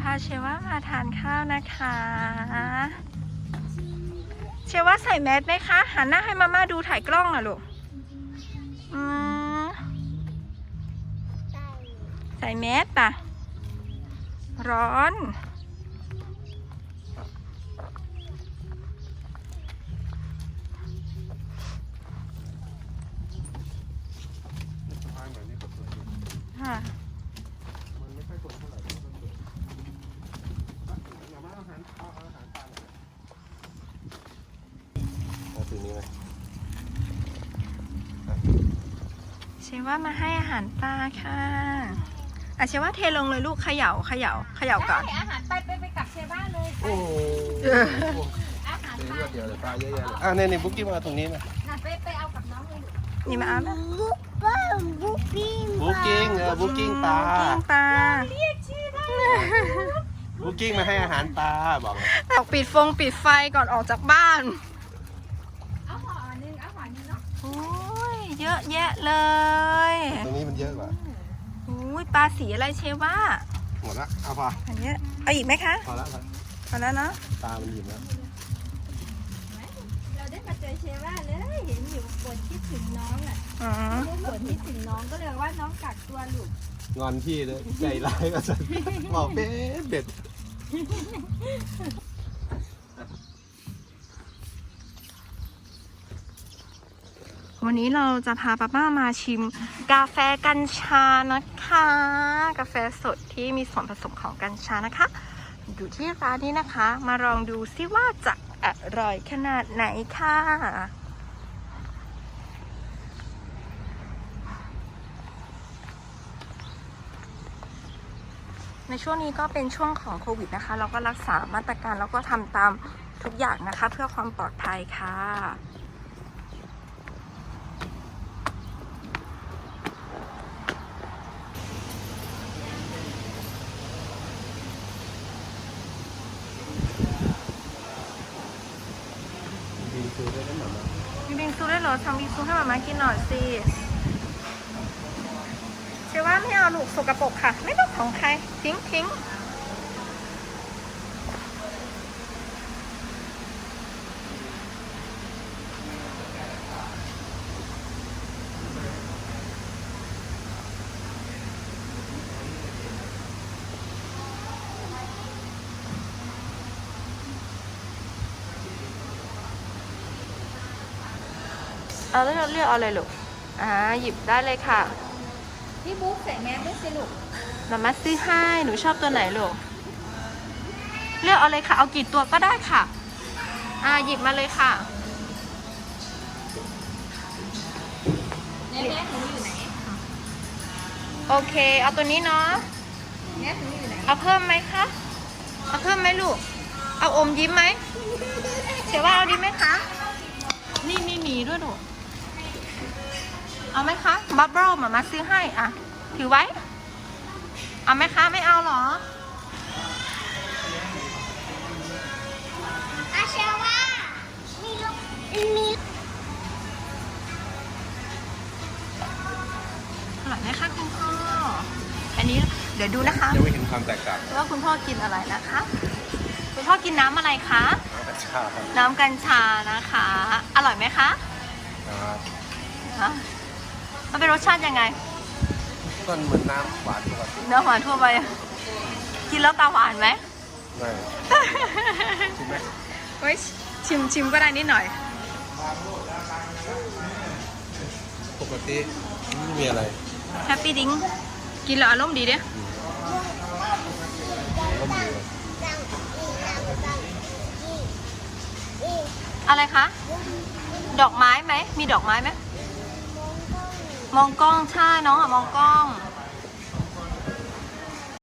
พาเชว่ามาทานข้าวนะคะ เชว่าใส่แมสไหมคะ หันหน้าให้มาม่าดูถ่ายกล้องหน่อยลูกใส่แมสป่ะ ร้อน ค่ะ มันไม่ค่อยสวยเท่าไหร่แต่ว่าก็สวยเอามาอาหารเอาอาหารปลาหน่อยเอาสีนี้ไหมเชว่ามาให้อาหารปลาค่ะอะเชว่าเทลงเลยลูกเขย่าเขย่าเขย่าก่อน ได้อาหารไปไปไปกลับเชบ้านเลย โอ้โหอาหารเดี๋ยวปลาเดียวเลยปลาเยอะแยะเลยอะเนี่ยนี่บุ๊กกี้มาตรงนี้นะ น่ะไปไป นี่มาเอาไหมบุ๊กเบิ้มบุ๊กกิ้งบุ๊กกิ้งเออบุ๊กกิ้งปลากิ้งปลาเรียกชื่อได้บุ๊กกิ้งมาให้อาหารปลาบอกเลยออกปิดฟงปิดไฟก่อนออกจากบ้านเอาห่อหนึ่งเอาห่อหนึ่งเนาะโอ้ยเยอะแยะเลยตรงนี้มันเยอะกว่าโอ้ยปลาสีอะไรเชว่าหมดละเอาพออันเนี้ยเอาอีกไหมคะพอละพอละพอแล้วเนาะปลามันหยิบแล้วเราได้มาเจอเชบ้านเลยเห็นอยู่ปวดคิด ถึงน้องอะอ๋อปวดคิดถึงน้องก็เลยว่าน้องกักตัวลูกงอนพี่เลยใจร้ายก็จะบอกเป็ดเป็ดวันนี้เราจะพาป้าป้ามาชิม กาแฟกัญชานะคะ กาแฟสดที่มีส่วนผสมของกัญชานะคะ อยู่ที่ร้านนี้นะคะ มาลองดูซิว่าจะอร่อยขนาดไหนค่ะ ในช่วงนี้ก็เป็นช่วงของโควิดนะคะ เราก็รักษามาตรการแล้วก็ทำตามทุกอย่างนะคะ เพื่อความปลอดภัยค่ะดีคือได้น้ำหนักมามีบิงซูด้วยเหรอทำบิงซูให้หมามากินหน่อยสิ คือว่าไม่เอาลูกสกรปรกค่ะ ไม่ต้องของใคร ทิ้งทิ้งเอาแล้วเราเลือกเอาเลยลูก อ่า หยิบได้เลยค่ะ พี่บุ๊กใส่แมสด้วยสิลูกเรามาซื้อให้หนูชอบตัวไหนลูก เลือกเอาเลยค่ะ เอากี่ตัวก็ได้ค่ะ อ่าหยิบมาเลยค่ะแมสแมสหนูอยู่ไหนโอเค เอาตัวนี้เนาะ แมสหนูอยู่ไหนเอาเพิ่มไหมคะ เอาเพิ่มไหมลูก เอาอมยิ้มไหมเสียว่าเอาดีไหมคะ นี่มีหมีด้วยลูก เอาไหมคะบับเบิ้ลมามาซื้อให้อะถือไว้ เอาไหมคะไม่เอาเหรออาเชว่ามีลูกมีอร่อยไหมคะคุณพ่อ อันนี้เดี๋ยวดูนะคะ ยังไม่เห็นความแตกต่างว่าคุณพ่อกินอะไรนะคะ คุณพ่อกินน้ำอะไรคะน้ำกระชาครับน้ำกัญชานะคะ อร่อยไหมคะครับฮะ มันเป็นรสชาติยังไงก็เหมือนน้ำหวานปกติเนื้อหวานทั่วไป กินแล้วตาหวานไหมไม่ใช่ไหมเฮ้ยชิมชิมก็ได้นิดหน่อย ปกติไม่มีอะไรแฮปปี้ดิ้งกินแล้วอารมณ์ดีเด้ก็มีดังอีดังดังอีอีอะไรคะ ดอกไม้ไหม มีดอกไม้ไหม มองกล้องใช่น้องอะมองกล้อง